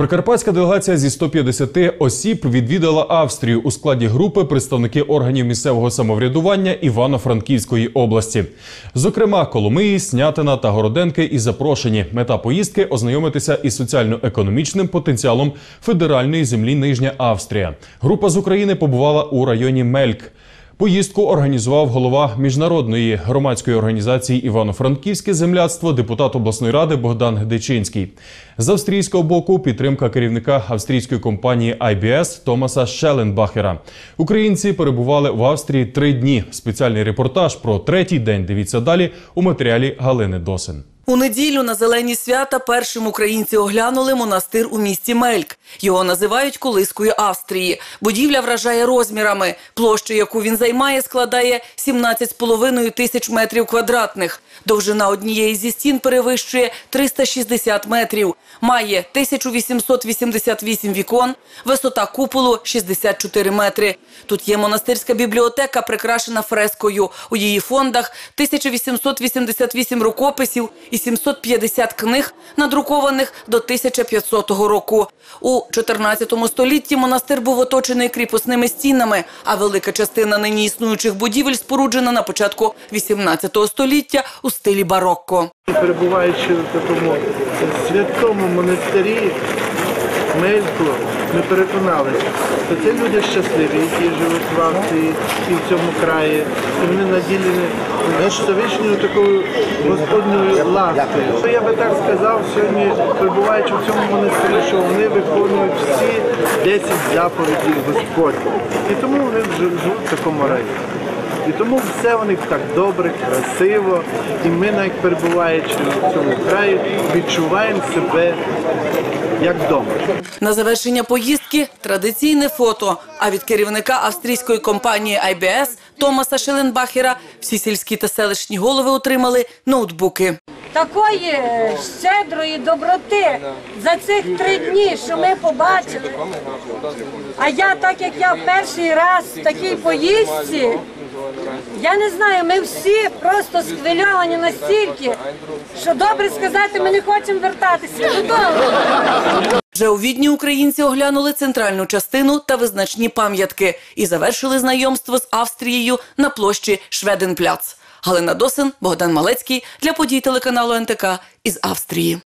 Прикарпатська делегація зі 150 осіб відвідала Австрію у складі групи представники органів місцевого самоврядування Івано-Франківської області. Зокрема, Коломиї, Снятина та Городенки і запрошені. Мета поїздки ознайомитися із соціально-економічним потенціалом федеральної землі Нижня Австрія. Група з України побувала у районі Мельк. Поїздку організував голова міжнародної громадської організації Івано-Франківське земляцтво, депутат обласної ради Богдан Гдичинський. З австрійського боку підтримка керівника австрійської компанії IBS Томаса Шеленбахера. Українці перебували в Австрії три дні. Спеціальний репортаж про третій день. Дивіться далі у матеріалі Галини Досин. У неділю на зелені свята першим українці оглянули монастир у місті Мельк. Його називають колискою Австрії. Будівля вражає розмірами. Площа, яку він займає, складає 17,5 тисяч метрів квадратних. Довжина однієї зі стін перевищує 360 метрів. Має 1888 вікон, висота куполу 64 метри. Тут є монастирська бібліотека, прикрашена фрескою. У її фондах 1888 рукописів і 750 книг, надрукованих до 1500 року. У 14 столітті монастир був оточений кріпосними стінами, а велика частина нині існуючих будівель споруджена на початку 18 століття у стилі барокко. Перебуваючи в такому святому монастирі Мельку, ми переконалися, що це люди щасливі, які живуть в Австрії і в цьому краї. І вони наділені Всевишньою такою Господньою ласкою. Я би так сказав сьогодні, перебуваючи в цьому монастирі, що вони виконують всі 10 заповідей Господніх. І тому вони жи- живуть в такому раї. І тому все у них так добре, красиво. І ми, навіть перебуваючи в цьому краї, відчуваємо себе як вдома. На завершення поїздки традиційне фото. А від керівника австрійської компанії IBS Томаса Шеленбахера всі сільські та селищні голови отримали ноутбуки. такої щедрої доброти за цих три дні, що ми побачили. А я, так як я перший раз в такій поїздці, я не знаю, ми всі просто схвильовані настільки, що добре сказати, ми не хочемо вертатися додому. Вже у Відні українці оглянули центральну частину та визначні пам'ятки і завершили знайомство з Австрією на площі Шведенпляц. Галина Досин, Богдан Малецький для подій телеканалу НТК із Австрії.